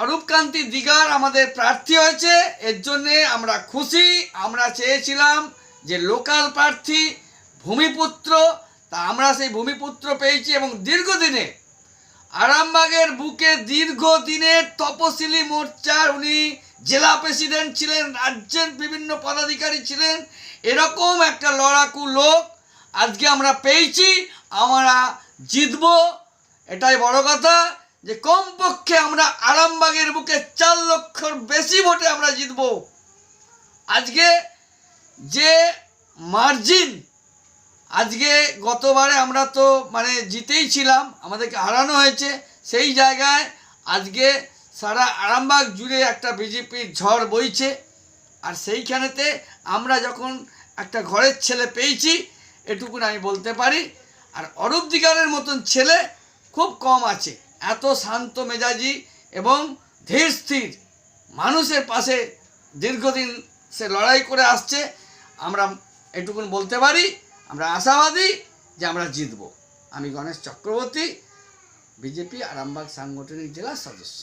অরূপকান্তি দিগার আমাদের প্রার্থী হয়েছে। এর জন্যে আমরা খুশি, আমরা চেয়েছিলাম যে লোকাল প্রার্থী ভূমিপুত্র, তা আমরা সেই ভূমিপুত্র পেয়েছি এবং দীর্ঘদিনে আরামবাগের বুকে দীর্ঘদিনের তপশিলি মোর্চার উনি জেলা প্রেসিডেন্ট ছিলেন, রাজ্যের বিভিন্ন পদাধিকারী ছিলেন, এরকম একটা লড়াকু লোক আজকে আমরা পেয়েছি, আমরা জিতব, এটাই বড় কথা। যে কমপক্ষে আমরা আরামবাগের বুকে চার লক্ষর বেশি ভোটে আমরা জিতব। আজকে যে মার্জিন আজকে গতবারে আমরা তো মানে জিতেই ছিলাম, আমাদেরকে হারানো হয়েছে, সেই জায়গায় আজকে সারা আরামবাগ জুড়ে একটা বিজেপির ঝড় বইছে। আর সেইখানেতে আমরা যখন একটা ঘরের ছেলে পেয়েছি, এটুকুন আমি বলতে পারি, আর অরূপ দিগারের মতন ছেলে খুব কম আছে। এত শান্ত মেজাজি এবং ধীর স্থির। মানুষের পাশে দীর্ঘদিন সে লড়াই করে আসছে। আমরা এটুকুন বলতে পারি, আমরা আশাবাদী যে আমরা জিতব। আমি গণেশ চক্রবর্তী, বিজেপি আরামবাগ সাংগঠনিক জেলার সদস্য।